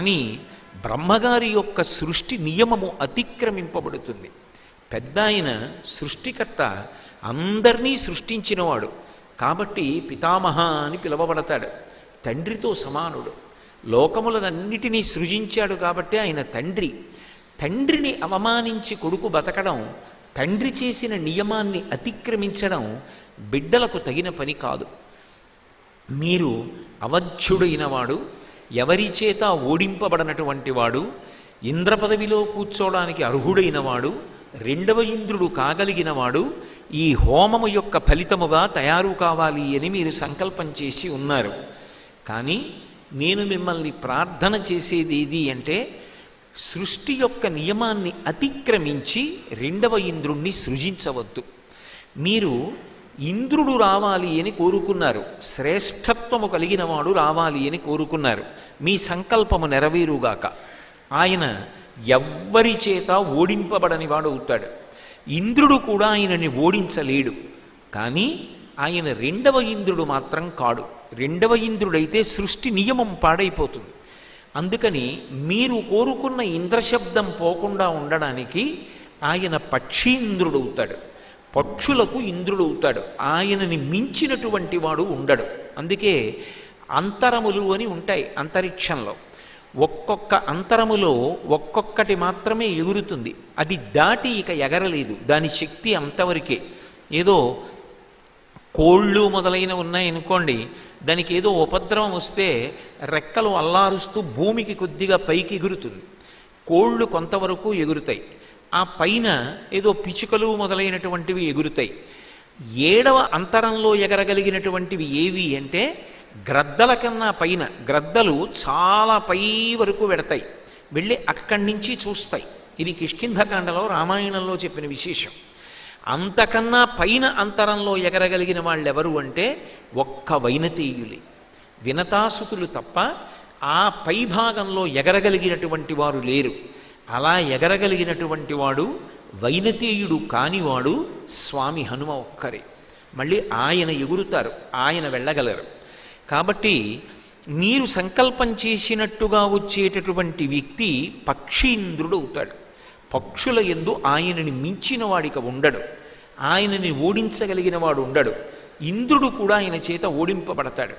కానీ బ్రహ్మగారి యొక్క సృష్టి నియమము అతిక్రమింపబడుతుంది. పెద్ద ఆయన సృష్టికర్త అందరినీ సృష్టించినవాడు. కాబట్టి పితామహ అని పిలువబడతాడు. తండ్రితో సమానుడు. లోకములనన్నిటినీ సృజించాడు కాబట్టి ఆయన తండ్రి. తండ్రిని అవమానించి కొడుకు బతకడం తండ్రి చేసిన నియమాన్ని అతిక్రమించడం బిడ్డలకు తగిన పని కాదు. మీరు అవధ్యుడైన వాడు ఎవరి చేత ఓడింపబడనటువంటి వాడు ఇంద్ర పదవిలో కూర్చోవడానికి అర్హుడైన వాడు రెండవ ఇంద్రుడు కాగలిగినవాడు ఈ హోమము యొక్క ఫలితముగా తయారు కావాలి అని మీరు సంకల్పం చేసి ఉన్నారు. కానీ నేను మిమ్మల్ని ప్రార్థన చేసేది ఏది అంటే సృష్టి యొక్క నియమాన్ని అతిక్రమించి రెండవ ఇంద్రుణ్ణి సృజించవద్దు. మీరు ఇంద్రుడు రావాలి అని కోరుకున్నారు. శ్రేష్టత్వము కలిగిన వాడు రావాలి అని కోరుకున్నారు. మీ సంకల్పము నెరవేరుగాక. ఆయన ఎవ్వరి చేత ఓడింపబడని వాడు అవుతాడు. ఇంద్రుడు కూడా ఆయనని ఓడించలేడు. కానీ ఆయన రెండవ ఇంద్రుడు మాత్రం కాడు. రెండవ ఇంద్రుడైతే సృష్టి నియమం పాడైపోతుంది. అందుకని మీరు కోరుకున్న ఇంద్రశబ్దం పోకుండా ఉండడానికి ఆయన పక్షీంద్రుడు అవుతాడు. పక్షులకు ఇంద్రుడు అవుతాడు. ఆయనని మించినటువంటి వాడు ఉండడు. అందుకే అంతరములు అని ఉంటాయి అంతరిక్షంలో. ఒక్కొక్క అంతరములో ఒక్కొక్కటి మాత్రమే ఎగురుతుంది. అది దాటి ఇక ఎగరలేదు. దాని శక్తి అంతవరకే. ఏదో కోళ్ళు మొదలైన ఉన్నాయనుకోండి దానికి ఏదో ఉపద్రవం వస్తే రెక్కలు అల్లారుస్తూ భూమికి కొద్దిగా పైకి ఎగురుతుంది. కోళ్ళు కొంతవరకు ఎగురుతాయి. ఆ పైన ఏదో పిచుకలు మొదలైనటువంటివి ఎగురుతాయి. ఏడవ అంతరంలో ఎగరగలిగినటువంటివి ఏవి అంటే గ్రద్దల కన్నా పైన గ్రద్దలు చాలా పై వరకు వెడతాయి. వెళ్ళి అక్కడి నుంచి చూస్తాయి. ఇది కిష్కింధకాండలో రామాయణంలో చెప్పిన విశేషం. అంతకన్నా పైన అంతరంలో ఎగరగలిగిన వాళ్ళెవరు అంటే ఒక్క వైనతేయులే. వినతాసుతులు తప్ప ఆ పై భాగంలో ఎగరగలిగినటువంటి వారు లేరు. అలా ఎగరగలిగినటువంటి వాడు వైనతేయుడు కానివాడు స్వామి హనుమ ఒక్కరే. మళ్ళీ ఆయన ఎగురుతారు ఆయన వెళ్ళగలరు. కాబట్టి మీరు సంకల్పం చేసినట్టుగా వచ్చేటటువంటి వ్యక్తి పక్షీంద్రుడు అవుతాడు. పక్షుల ఎందు ఆయనని మించిన వాడిక ఉండడు. ఆయనని ఓడించగలిగిన వాడు ఉండడు. ఇంద్రుడు కూడా ఆయన చేత ఓడింపబడతాడు.